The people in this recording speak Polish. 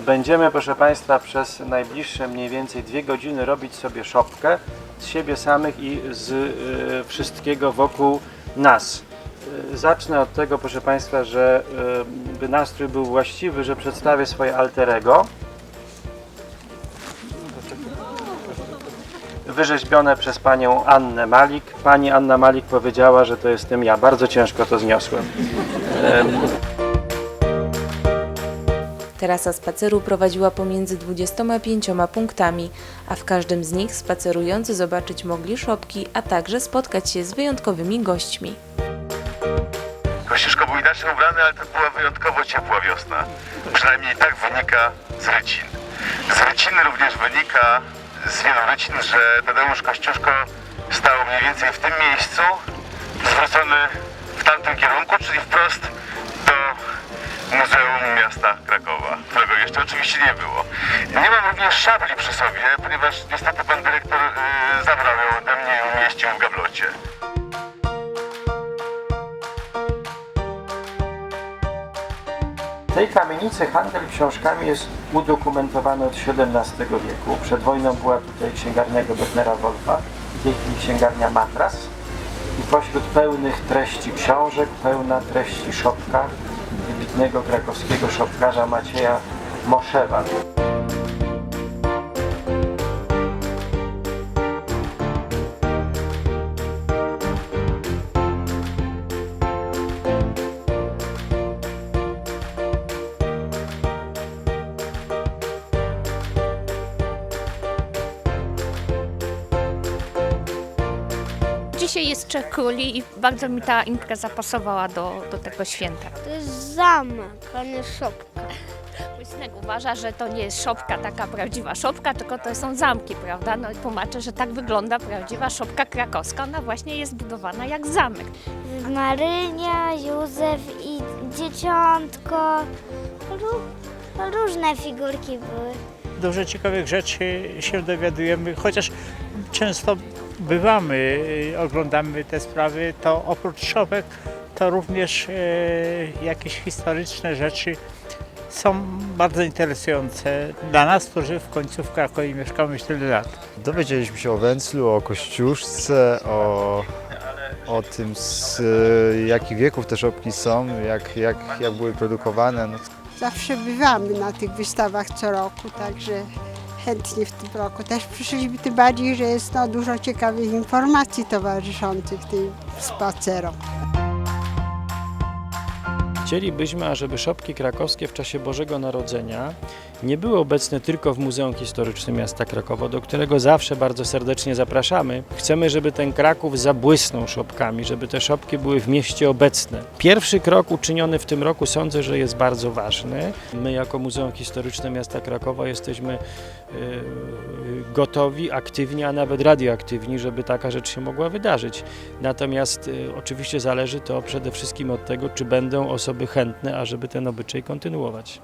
będziemy, proszę Państwa, przez najbliższe mniej więcej dwie godziny robić sobie szopkę z siebie samych i z e, wszystkiego wokół nas. E, Zacznę od tego, proszę Państwa, że e, by nastrój był właściwy, że przedstawię swoje alterego. Wyrzeźbione przez panią Annę Malik. Pani Anna Malik powiedziała, że to jestem ja. Bardzo ciężko to zniosłem. Trasa spaceru prowadziła pomiędzy 25 punktami, a w każdym z nich spacerujący zobaczyć mogli szopki, a także spotkać się z wyjątkowymi gośćmi. Kościuszko był inaczej ubrany, ale to była wyjątkowo ciepła wiosna. Przynajmniej tak wynika z rycin. Z rycin również wynika z wielu rycin, że Tadeusz Kościuszko stał mniej więcej w tym miejscu, zwrócony w tamtym kierunku, czyli wprost do Muzeum Miasta Krakowa, jeszcze oczywiście nie było. Nie mam również szabli przy sobie, ponieważ niestety pan dyrektor y, zabrał ją ode mnie i umieścił w gablocie. W tej kamienicy handel książkami jest udokumentowany od XVII wieku. Przed wojną była tutaj księgarnia Gebetnera Wolfa, w tej chwili księgarnia Matras. I pośród pełnych treści książek, pełna treści szopka wybitnego krakowskiego szopkarza Macieja Moszewa. Dzisiaj jest Króli i bardzo mi ta impreza pasowała do, do tego święta. To jest zamek, a nie szopka. Mój synek uważa, że to nie jest szopka, taka prawdziwa szopka, tylko to są zamki, prawda? No i tłumaczę, że tak wygląda prawdziwa szopka krakowska. Ona właśnie jest budowana jak zamek. Marynia, Józef i dzieciątko. Ró- różne figurki były. dużo ciekawych rzeczy się dowiadujemy, chociaż często bywamy, y, oglądamy te sprawy, to oprócz szopek to również e, jakieś historyczne rzeczy są bardzo interesujące dla nas, którzy w końcu w Krakowie mieszkamy już tyle lat. Dowiedzieliśmy się o Węclu, o Kościuszce, o, o tym z jakich wieków te szopki są, jak, jak, jak były produkowane. No, Zawsze bywamy na tych wystawach co roku, także chętnie w tym roku też przyszliśmy, tym bardziej, że jest no, dużo ciekawych informacji towarzyszących tym spacerom. Chcielibyśmy, ażeby szopki krakowskie w czasie Bożego Narodzenia nie były obecne tylko w Muzeum Historycznym Miasta Krakowa, do którego zawsze bardzo serdecznie zapraszamy. Chcemy, żeby ten Kraków zabłysnął szopkami, żeby te szopki były w mieście obecne. Pierwszy krok uczyniony w tym roku sądzę, że jest bardzo ważny. My jako Muzeum Historyczne Miasta Krakowa jesteśmy e, gotowi, aktywni, a nawet radioaktywni, żeby taka rzecz się mogła wydarzyć. Natomiast e, oczywiście zależy to przede wszystkim od tego, czy będą osoby chętne, ażeby ten obyczaj kontynuować.